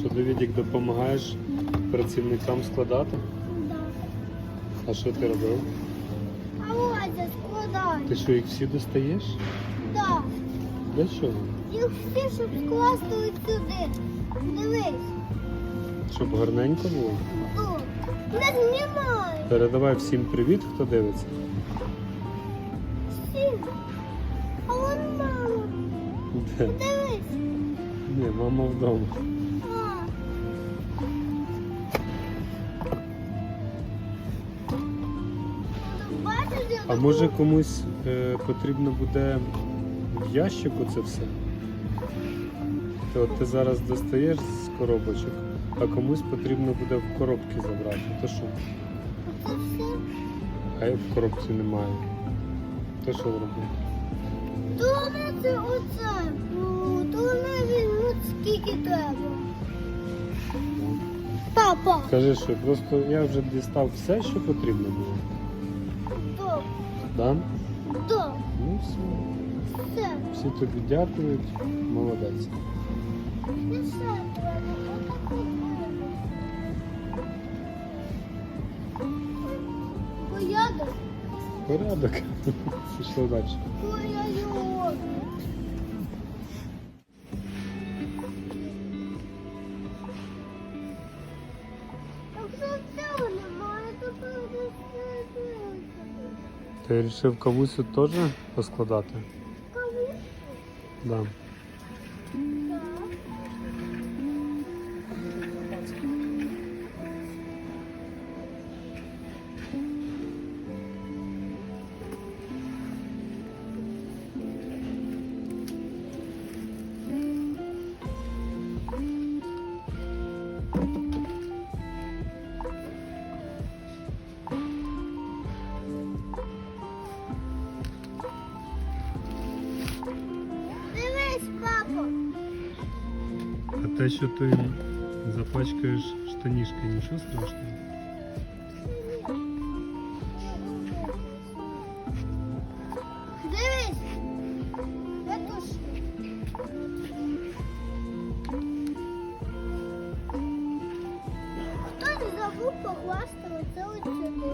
Що Давідік допомагаєш працівникам складати? Да. А що ти робив? А Вадя складай. Ти що їх всі достаєш? Да. Для чого? Їх всі, щоб скласти ось сюди. Дивись. Щоб гарненько було? Тут. Не знімай. Передавай всім привіт, хто дивиться. Всі. А вон мама. Де? Дивись. Ні, мама вдома. А може комусь е, потрібно буде в ящику це все? То от ти зараз достаєш з коробочок, а комусь потрібно буде в коробки забрати. То що? А як в коробці немає. То що робити? Вони це оце. ну, вони візьмуть скільки треба. Папа. Кажи, що просто я вже дістав все, що потрібно було. До. Да? До. Ну все. Все. Всі тобі дякують. Молодець. Не все треба. Отак от треба. Порядок. Порядок. Пішли далі. Ой-ой-ой. Ти вирішив тут теж поскладати? Кому? Да. те, що ти запачкаєш штанішки, нічого страшного? Дивись. Ветушки. Хтось забув покласти оце от сюди.